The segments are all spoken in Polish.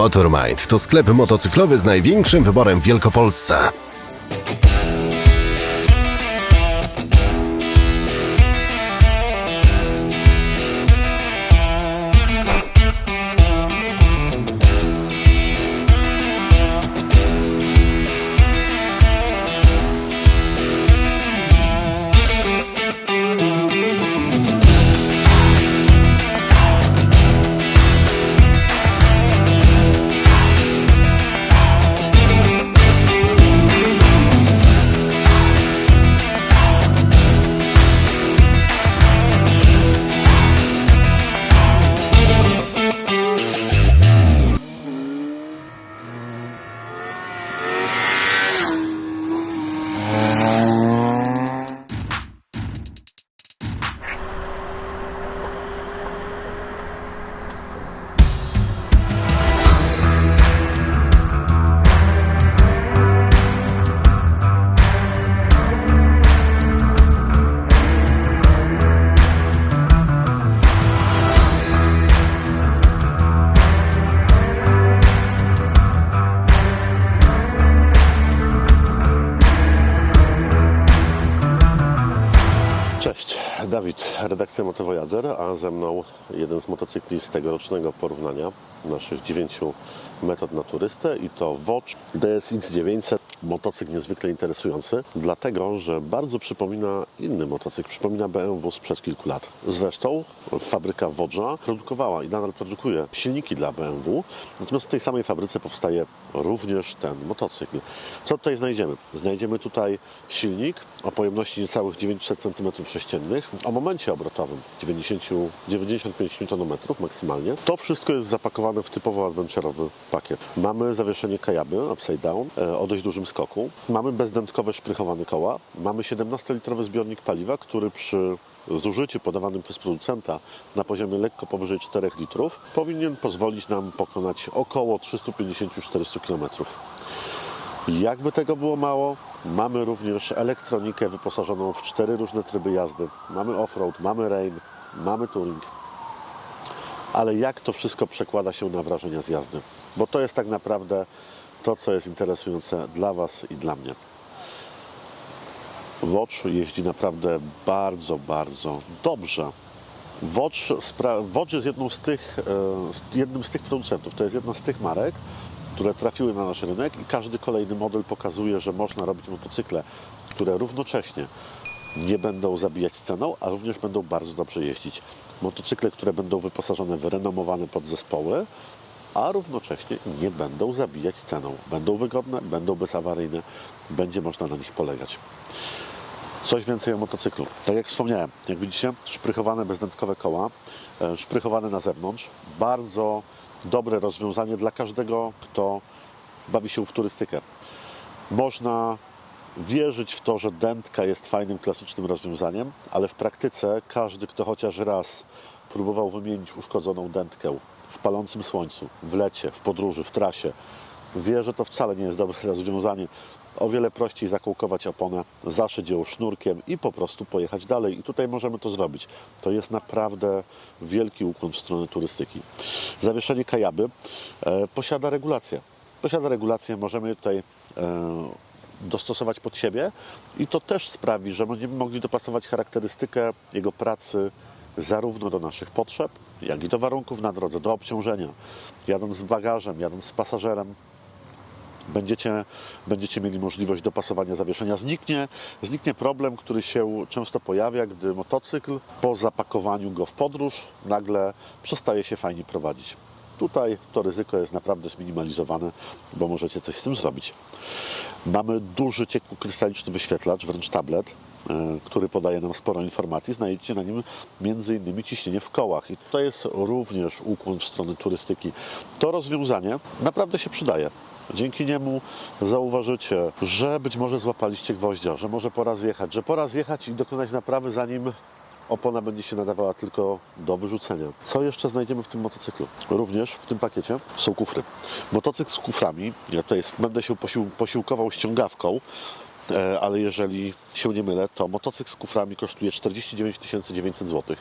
Motormind to sklep motocyklowy z największym wyborem w Wielkopolsce. Dawid, redakcja Motowojager, a ze mną jeden z motocykli z tegorocznego porównania naszych dziewięciu metod na turystę i to Watch DSX 900. Motocykl niezwykle interesujący, dlatego że bardzo przypomina inny motocykl, przypomina BMW sprzed kilku lat. Zresztą fabryka Wodża produkowała i nadal produkuje silniki dla BMW, natomiast w tej samej fabryce powstaje również ten motocykl. Co tutaj znajdziemy? Znajdziemy tutaj silnik o pojemności niecałych 900 cm3, o momencie obrotowym 90, 95 Nm maksymalnie. To wszystko jest zapakowane w typowo adventurowy pakiet. Mamy zawieszenie Kajaby Upside Down e, o dość dużym skoku. Mamy bezdętkowe szprychowane koła. Mamy 17-litrowy zbiornik paliwa, który przy zużyciu podawanym przez producenta na poziomie lekko powyżej 4 litrów powinien pozwolić nam pokonać około 350-400 km. Jakby tego było mało, mamy również elektronikę wyposażoną w cztery różne tryby jazdy. Mamy off-road, mamy rain, mamy touring. Ale jak to wszystko przekłada się na wrażenia z jazdy? Bo to jest tak naprawdę to, co jest interesujące dla Was i dla mnie. Watch jeździ naprawdę bardzo, bardzo dobrze. Watch, Watch jest jedną z tych, e, jednym z tych producentów, to jest jedna z tych marek, które trafiły na nasz rynek i każdy kolejny model pokazuje, że można robić motocykle, które równocześnie nie będą zabijać ceną, a również będą bardzo dobrze jeździć. Motocykle, które będą wyposażone w renomowane podzespoły, a równocześnie nie będą zabijać ceną. Będą wygodne, będą bezawaryjne, będzie można na nich polegać. Coś więcej o motocyklu. Tak jak wspomniałem, jak widzicie, szprychowane bezdętkowe koła, e, szprychowane na zewnątrz. Bardzo dobre rozwiązanie dla każdego, kto bawi się w turystykę. Można wierzyć w to, że dętka jest fajnym, klasycznym rozwiązaniem, ale w praktyce każdy, kto chociaż raz próbował wymienić uszkodzoną dętkę w palącym słońcu, w lecie, w podróży, w trasie, wie, że to wcale nie jest dobre rozwiązanie. O wiele prościej zakółkować oponę, zaszyć ją sznurkiem i po prostu pojechać dalej. I tutaj możemy to zrobić. To jest naprawdę wielki ukłon w stronę turystyki. Zawieszenie kajaby e, posiada regulację. Posiada regulację, możemy tutaj e, dostosować pod siebie i to też sprawi, że będziemy mogli dopasować charakterystykę jego pracy zarówno do naszych potrzeb, jak i do warunków na drodze, do obciążenia. Jadąc z bagażem, jadąc z pasażerem, będziecie, będziecie mieli możliwość dopasowania zawieszenia. Zniknie, zniknie problem, który się często pojawia, gdy motocykl po zapakowaniu go w podróż nagle przestaje się fajnie prowadzić. Tutaj to ryzyko jest naprawdę zminimalizowane, bo możecie coś z tym zrobić. Mamy duży ciekłokrystaliczny wyświetlacz, wręcz tablet, e, który podaje nam sporo informacji. Znajdziecie na nim m.in. ciśnienie w kołach i to jest również ukłon w stronę turystyki. To rozwiązanie naprawdę się przydaje. Dzięki niemu zauważycie, że być może złapaliście gwoździa, że może pora zjechać, że pora zjechać i dokonać naprawy, zanim opona będzie się nadawała tylko do wyrzucenia. Co jeszcze znajdziemy w tym motocyklu? Również w tym pakiecie są kufry. Motocykl z kuframi. Ja tutaj będę się posił, posiłkował ściągawką, e, ale jeżeli się nie mylę, to motocykl z kuframi kosztuje 49 900 zł,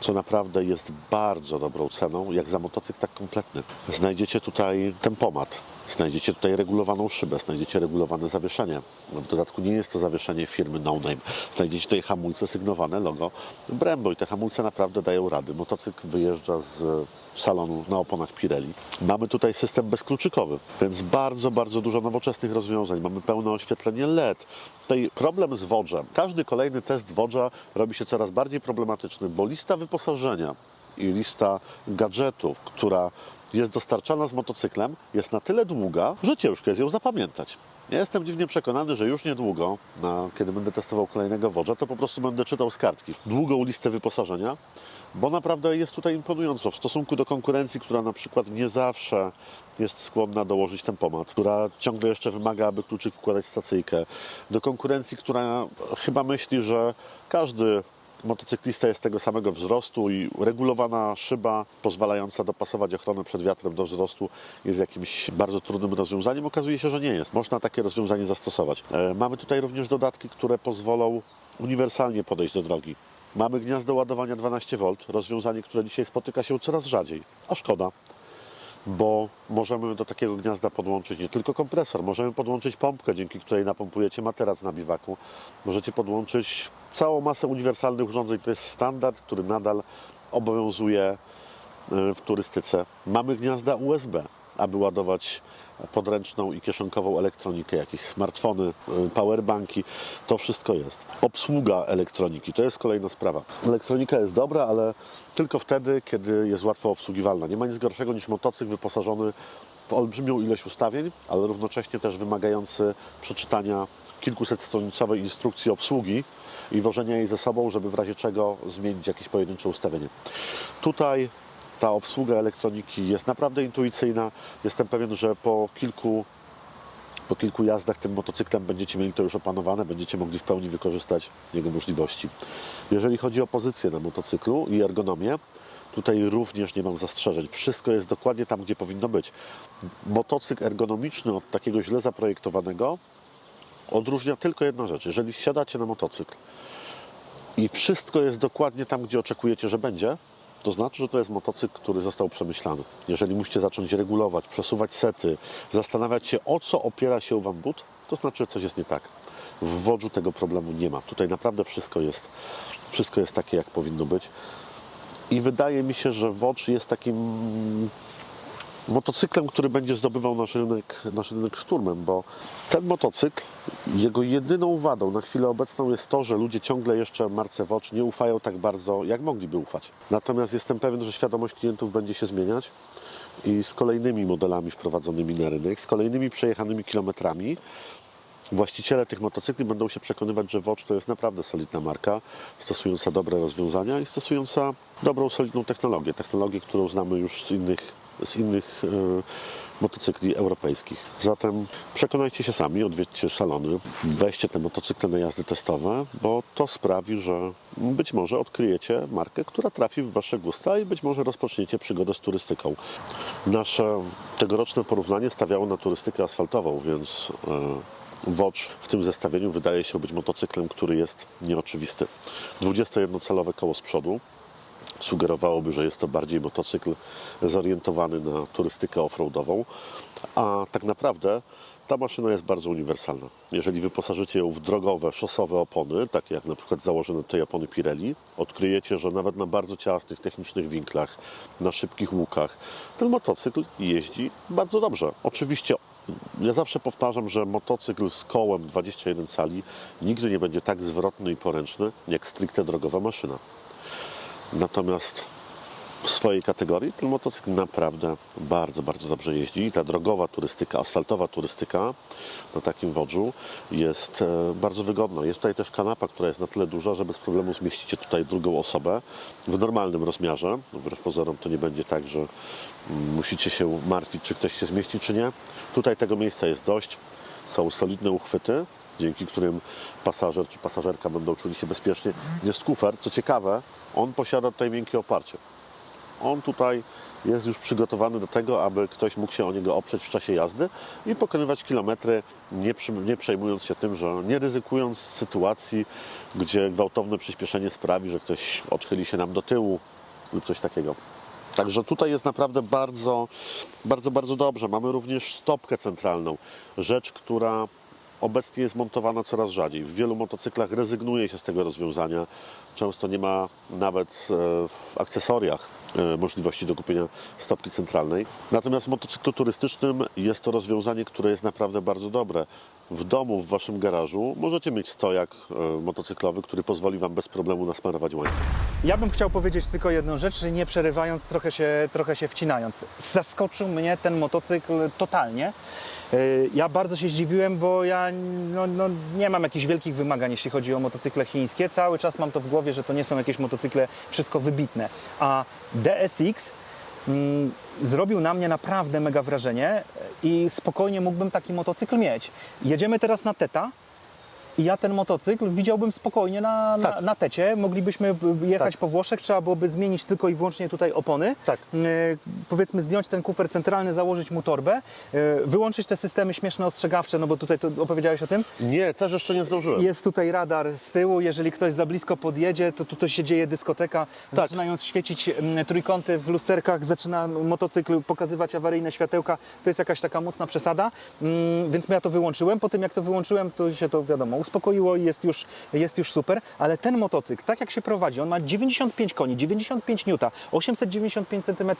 co naprawdę jest bardzo dobrą ceną, jak za motocykl tak kompletny. Znajdziecie tutaj tempomat, znajdziecie tutaj regulowaną szybę, znajdziecie regulowane zawieszenie. W dodatku nie jest to zawieszenie firmy No Name. Znajdziecie tutaj hamulce sygnowane logo Brembo i te hamulce naprawdę dają rady. Motocykl wyjeżdża z salonu na oponach Pirelli. Mamy tutaj system bezkluczykowy, więc bardzo, bardzo dużo nowoczesnych rozwiązań. Mamy pełne oświetlenie LED. Tutaj problem z Wodżem. Każdy kolejny test Wodża robi się coraz bardziej problematyczny, bo lista wyposażenia i lista gadżetów, która jest dostarczana z motocyklem, jest na tyle długa, że ciężko jest ją zapamiętać. Ja jestem dziwnie przekonany, że już niedługo, na, kiedy będę testował kolejnego Wodża, to po prostu będę czytał z kartki długą listę wyposażenia, bo naprawdę jest tutaj imponująco w stosunku do konkurencji, która na przykład nie zawsze jest skłonna dołożyć tempomat, która ciągle jeszcze wymaga, aby kluczyk wkładać stacyjkę, do konkurencji, która chyba myśli, że każdy motocyklista jest tego samego wzrostu i regulowana szyba pozwalająca dopasować ochronę przed wiatrem do wzrostu jest jakimś bardzo trudnym rozwiązaniem. Okazuje się, że nie jest. Można takie rozwiązanie zastosować. E, Mamy tutaj również dodatki, które pozwolą uniwersalnie podejść do drogi. Mamy gniazdo ładowania 12V, rozwiązanie, które dzisiaj spotyka się coraz rzadziej, a szkoda, bo możemy do takiego gniazda podłączyć nie tylko kompresor, możemy podłączyć pompkę, dzięki której napompujecie materac na biwaku. Możecie podłączyć całą masę uniwersalnych urządzeń. To jest standard, który nadal obowiązuje e, w turystyce. Mamy gniazda USB, aby ładować podręczną i kieszonkową elektronikę, jakieś smartfony, y, powerbanki, to wszystko jest. Obsługa elektroniki, to jest kolejna sprawa. Elektronika jest dobra, ale tylko wtedy, kiedy jest łatwo obsługiwalna. Nie ma nic gorszego niż motocykl wyposażony w olbrzymią ilość ustawień, ale równocześnie też wymagający przeczytania kilkusetstronicowej instrukcji obsługi i wożenia jej ze sobą, żeby w razie czego zmienić jakieś pojedyncze ustawienie. Tutaj ta obsługa elektroniki jest naprawdę intuicyjna. Jestem pewien, że po kilku, po kilku jazdach tym motocyklem będziecie mieli to już opanowane, będziecie mogli w pełni wykorzystać jego możliwości. Jeżeli chodzi o pozycję na motocyklu i ergonomię, tutaj również nie mam zastrzeżeń. Wszystko jest dokładnie tam, gdzie powinno być. Motocykl ergonomiczny od takiego źle zaprojektowanego odróżnia tylko jedna rzecz. Jeżeli wsiadacie na motocykl i wszystko jest dokładnie tam, gdzie oczekujecie, że będzie, to znaczy, że to jest motocykl, który został przemyślany. Jeżeli musicie zacząć regulować, przesuwać sety, zastanawiać się, o co opiera się Wam but, to znaczy, że coś jest nie tak. W Wodżu tego problemu nie ma. Tutaj naprawdę wszystko jest, wszystko jest takie, jak powinno być. I wydaje mi się, że Wodż jest takim motocyklem, który będzie zdobywał nasz rynek, nasz rynek szturmem, bo ten motocykl, jego jedyną wadą na chwilę obecną jest to, że ludzie ciągle jeszcze marce Watch nie ufają tak bardzo, jak mogliby ufać. Natomiast jestem pewien, że świadomość klientów będzie się zmieniać i z kolejnymi modelami wprowadzonymi na rynek, z kolejnymi przejechanymi kilometrami, Właściciele tych motocykli będą się przekonywać, że Watch to jest naprawdę solidna marka, stosująca dobre rozwiązania i stosująca dobrą, solidną technologię. Technologię, którą znamy już z innych, z innych e, motocykli europejskich. Zatem przekonajcie się sami, odwiedźcie salony, weźcie te motocykle na jazdy testowe, bo to sprawi, że być może odkryjecie markę, która trafi w Wasze gusta i być może rozpoczniecie przygodę z turystyką. Nasze tegoroczne porównanie stawiało na turystykę asfaltową, więc e, Watch w tym zestawieniu wydaje się być motocyklem, który jest nieoczywisty. 21-calowe koło z przodu sugerowałoby, że jest to bardziej motocykl zorientowany na turystykę offroadową, a tak naprawdę ta maszyna jest bardzo uniwersalna. Jeżeli wyposażycie ją w drogowe, szosowe opony, takie jak na przykład założone tutaj opony Pirelli, odkryjecie, że nawet na bardzo ciasnych, technicznych winklach, na szybkich łukach, ten motocykl jeździ bardzo dobrze. Oczywiście ja zawsze powtarzam, że motocykl z kołem 21 cali nigdy nie będzie tak zwrotny i poręczny jak stricte drogowa maszyna. Natomiast w swojej kategorii ten motocykl naprawdę bardzo, bardzo dobrze jeździ. I ta drogowa turystyka, asfaltowa turystyka na takim wodzu jest e, bardzo wygodna. Jest tutaj też kanapa, która jest na tyle duża, że bez problemu zmieścicie tutaj drugą osobę w normalnym rozmiarze. Wbrew pozorom to nie będzie tak, że mm, musicie się martwić, czy ktoś się zmieści, czy nie. Tutaj tego miejsca jest dość. Są solidne uchwyty, dzięki którym pasażer czy pasażerka będą czuli się bezpiecznie. Jest kufer, co ciekawe, on posiada tutaj miękkie oparcie. On tutaj jest już przygotowany do tego, aby ktoś mógł się o niego oprzeć w czasie jazdy i pokonywać kilometry, nie, przy, nie przejmując się tym, że nie ryzykując sytuacji, gdzie gwałtowne przyspieszenie sprawi, że ktoś odchyli się nam do tyłu lub coś takiego. Także tutaj jest naprawdę bardzo, bardzo, bardzo dobrze. Mamy również stopkę centralną, rzecz, która obecnie jest montowana coraz rzadziej. W wielu motocyklach rezygnuje się z tego rozwiązania. Często nie ma nawet e, w akcesoriach e, możliwości do kupienia stopki centralnej. Natomiast w motocyklu turystycznym jest to rozwiązanie, które jest naprawdę bardzo dobre. W domu, w waszym garażu możecie mieć stojak e, motocyklowy, który pozwoli wam bez problemu nasmarować łańcuch. Ja bym chciał powiedzieć tylko jedną rzecz, nie przerywając, trochę się, trochę się wcinając. Zaskoczył mnie ten motocykl totalnie. Yy, Ja bardzo się zdziwiłem, bo ja no, no, nie mam jakichś wielkich wymagań, jeśli chodzi o motocykle chińskie. Cały czas mam to w głowie, że to nie są jakieś motocykle wszystko wybitne. A DSX zrobił na mnie naprawdę mega wrażenie i spokojnie mógłbym taki motocykl mieć. Jedziemy teraz na Teta. I ja ten motocykl widziałbym spokojnie na, na, Tak. na tecie. Moglibyśmy jechać Tak. po Włoszech, trzeba byłoby zmienić tylko i wyłącznie tutaj opony. Tak. E, powiedzmy zdjąć ten kufer centralny, założyć mu torbę, e, wyłączyć te systemy śmieszne ostrzegawcze, no bo tutaj to opowiedziałeś o tym. Nie, też jeszcze nie zdążyłem. Jest tutaj radar z tyłu, jeżeli ktoś za blisko podjedzie, to tutaj się dzieje dyskoteka. Tak. Zaczynając świecić trójkąty w lusterkach, zaczyna motocykl pokazywać awaryjne światełka. To jest jakaś taka mocna przesada, Mm, więc ja to wyłączyłem. Po tym jak to wyłączyłem, to się to wiadomo uspokoiło i jest już, jest już super. Ale ten motocykl, tak jak się prowadzi, on ma 95 koni, 95 N, 895 cm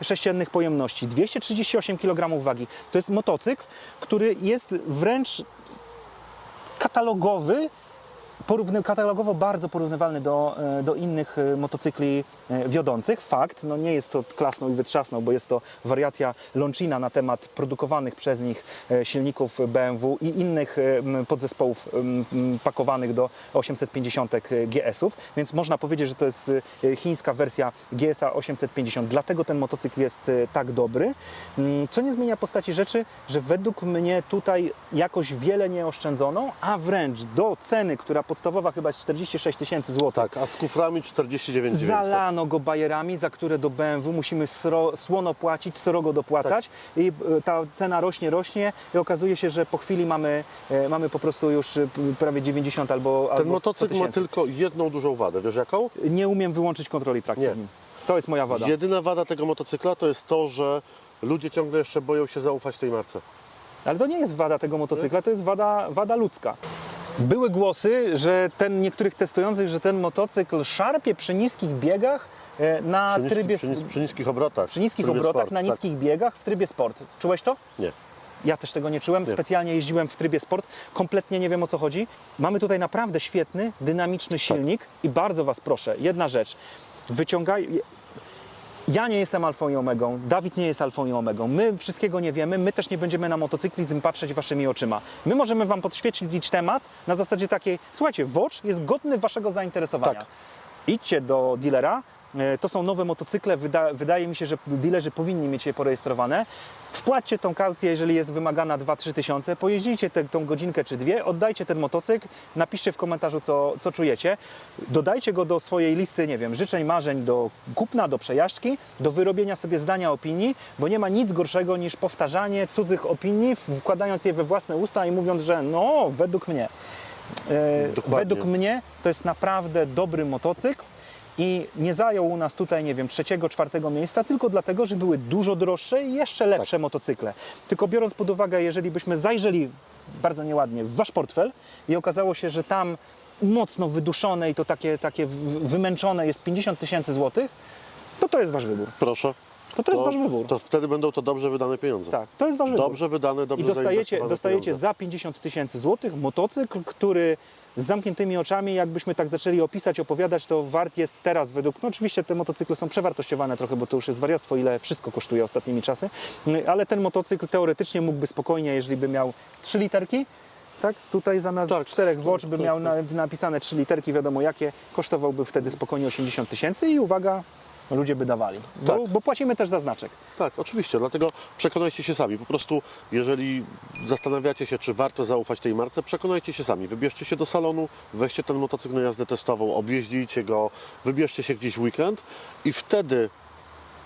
sześciennych pojemności, 238 kg wagi. To jest motocykl, który jest wręcz katalogowy, porówny, katalogowo bardzo porównywalny do, e, do innych e, motocykli e, wiodących. Fakt, no nie jest to klasną i wytrzasną, bo jest to wariacja Lonchina na temat produkowanych przez nich silników BMW i innych podzespołów pakowanych do 850 GS-ów, więc można powiedzieć, że to jest chińska wersja GS-a 850. Dlatego ten motocykl jest tak dobry. Mm, Co nie zmienia postaci rzeczy, że według mnie tutaj jakoś wiele nie oszczędzono, a wręcz do ceny, która podstawowa chyba jest 46 tysięcy złotych. Tak, a z kuframi 49 900. Zalano go bajerami, za które do BMW musimy sro, słono płacić, srogo dopłacać i e, ta cena rośnie, rośnie i okazuje się, że po chwili mamy, e, mamy po prostu już e, prawie 90 albo Ten albo 100 motocykl ma tylko jedną dużą wadę. Wiesz jaką? Nie umiem wyłączyć kontroli trakcji. Nie. To jest moja wada. Jedyna wada tego motocykla to jest to, że ludzie ciągle jeszcze boją się zaufać tej marce. Ale to nie jest wada tego motocykla, to jest wada, wada ludzka. Były głosy, że ten niektórych testujących, że ten motocykl szarpie przy niskich biegach e, na Przy, niski, trybie przy, przy niskich obrotach. przy niskich obrotach, sport, na tak. niskich biegach w trybie sport. Czułeś to? Nie. Ja też tego nie czułem. Nie. Specjalnie jeździłem w trybie sport. Kompletnie nie wiem o co chodzi. Mamy tutaj naprawdę świetny, dynamiczny silnik i bardzo Was proszę, jedna rzecz. Wyciągaj. Ja nie jestem alfą i omegą, Dawid nie jest alfą i omegą. My wszystkiego nie wiemy, my też nie będziemy na motocyklizm patrzeć waszymi oczyma. My możemy wam podświetlić temat na zasadzie takiej, słuchajcie, Watch jest godny waszego zainteresowania. Tak. Idźcie do dealera, to są nowe motocykle, wyda, wydaje mi się, że dealerzy powinni mieć je porejestrowane. Wpłaćcie tą kaucję, jeżeli jest wymagana 2-3 tysiące, pojeździcie tę tą godzinkę czy dwie, oddajcie ten motocykl, napiszcie w komentarzu, co, co czujecie. Dodajcie go do swojej listy, nie wiem, życzeń, marzeń do kupna, do przejażdżki, do wyrobienia sobie zdania opinii, bo nie ma nic gorszego niż powtarzanie cudzych opinii, wkładając je we własne usta i mówiąc, że no, według mnie. E, Dokładnie. według mnie to jest naprawdę dobry motocykl i nie zajął u nas tutaj, nie wiem, trzeciego, czwartego miejsca, tylko dlatego, że były dużo droższe i jeszcze lepsze Tak. motocykle. Tylko biorąc pod uwagę, jeżeli byśmy zajrzeli bardzo nieładnie w wasz portfel i okazało się, że tam mocno wyduszone i to takie, takie wymęczone jest 50 tysięcy złotych, to to jest wasz wybór. Proszę. To to jest wasz wybór. To wtedy będą to dobrze wydane pieniądze. Tak, to jest wasz wybór. Dobrze wydane, dobrze I dostajecie, dostajecie pieniądze. za 50 tysięcy złotych motocykl, który z zamkniętymi oczami, jakbyśmy tak zaczęli opisać, opowiadać, to wart jest teraz według, no oczywiście te motocykle są przewartościowane trochę, bo to już jest wariactwo, ile wszystko kosztuje ostatnimi czasy, Mm, ale ten motocykl teoretycznie mógłby spokojnie, jeżeli by miał 3 literki, tak, tutaj zamiast Tak, czterech tak, watch by tak, miał tak. na, napisane 3 literki, wiadomo jakie, kosztowałby wtedy spokojnie 80 tysięcy i uwaga, ludzie by dawali, bo, Tak. bo płacimy też za znaczek. Tak, oczywiście, dlatego przekonajcie się sami. Po prostu, jeżeli zastanawiacie się, czy warto zaufać tej marce, przekonajcie się sami. Wybierzcie się do salonu, weźcie ten motocykl na jazdę testową, objeździjcie go, wybierzcie się gdzieś w weekend i wtedy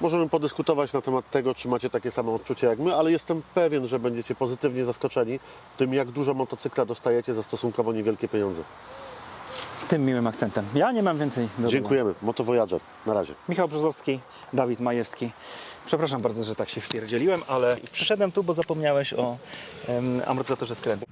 Możemy podyskutować na temat tego, czy macie takie samo odczucie jak my, ale jestem pewien, że będziecie pozytywnie zaskoczeni tym, jak dużo motocykla dostajecie za stosunkowo niewielkie pieniądze. Tym miłym akcentem. Ja nie mam więcej do. Dziękujemy. Moto Voyager. Na razie. Michał Brzozowski, Dawid Majewski. Przepraszam bardzo, że tak się wpierdzieliłem, ale przyszedłem tu, bo zapomniałeś o em, amortyzatorze skrętu.